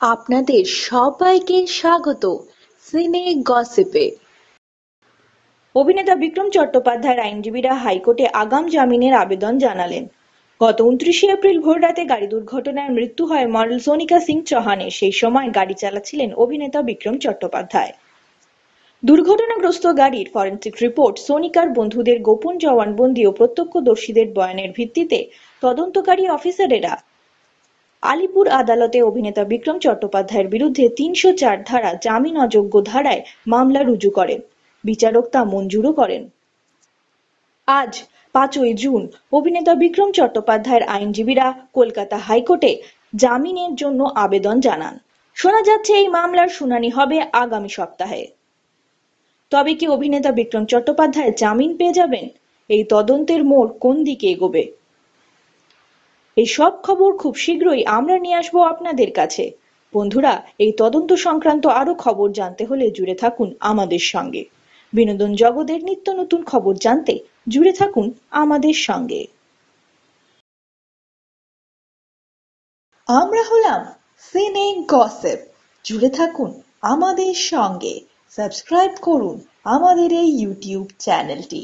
আপনাদের সবাইকে স্বাগত সিনে গসিপে। অভিনেতা বিক্রম চট্টোপাধ্যায়ের আইনজীবীরা হাইকোর্টে আগাম জামিনের আবেদন জানালেন। গত উনত্রিশে এপ্রিল ভোররাতে গাড়ি দুর্ঘটনায় মৃত্যু হয় মডেল সোনিকা সিং চৌহানের। সেই সময় গাড়ি চালাচ্ছিলেন অভিনেতা বিক্রম চট্টোপাধ্যায়। দুর্ঘটনাগ্রস্ত গাড়ির ফরেন্সিক রিপোর্ট সোনিকার বন্ধুদের গোপন জবানবন্দি ও প্রত্যক্ষদর্শীদের বয়ানের ভিত্তিতে তদন্তকারী অফিসারেরা আলিপুর আদালতে অভিনেতা বিক্রম চট্টোপাধ্যায়ের বিরুদ্ধে তিনশো চার ধারা জামিন অযোগ্য ধারায় মামলা রুজু করেন। বিচারক তা মঞ্জুরও করেন। আজ পাঁচই জুন, অভিনেতা বিক্রম চট্টোপাধ্যায়ের আইনজীবীরা কলকাতা হাইকোর্টে জামিনের জন্য আবেদন জানান। শোনা যাচ্ছে এই মামলার শুনানি হবে আগামী সপ্তাহে। তবে কি অভিনেতা বিক্রম চট্টোপাধ্যায় জামিন পেয়ে যাবেন? এই তদন্তের মোড় কোন দিকে এগোবে? এই সব খবর খুব শীঘ্রই আমরা নিয়ে আসব আপনাদের কাছে। বন্ধুরা, এই তদন্ত সংক্রান্ত আরও খবর জানতে হলে জুড়ে থাকুন আমাদের সঙ্গে। বিনোদন জগতের নিত্য নতুন খবর জানতে জুড়ে থাকুন আমাদের সঙ্গে। আমরা হলাম সিনে গসেপ। জুড়ে থাকুন আমাদের সঙ্গে। সাবস্ক্রাইব করুন আমাদের এই ইউটিউব চ্যানেলটি।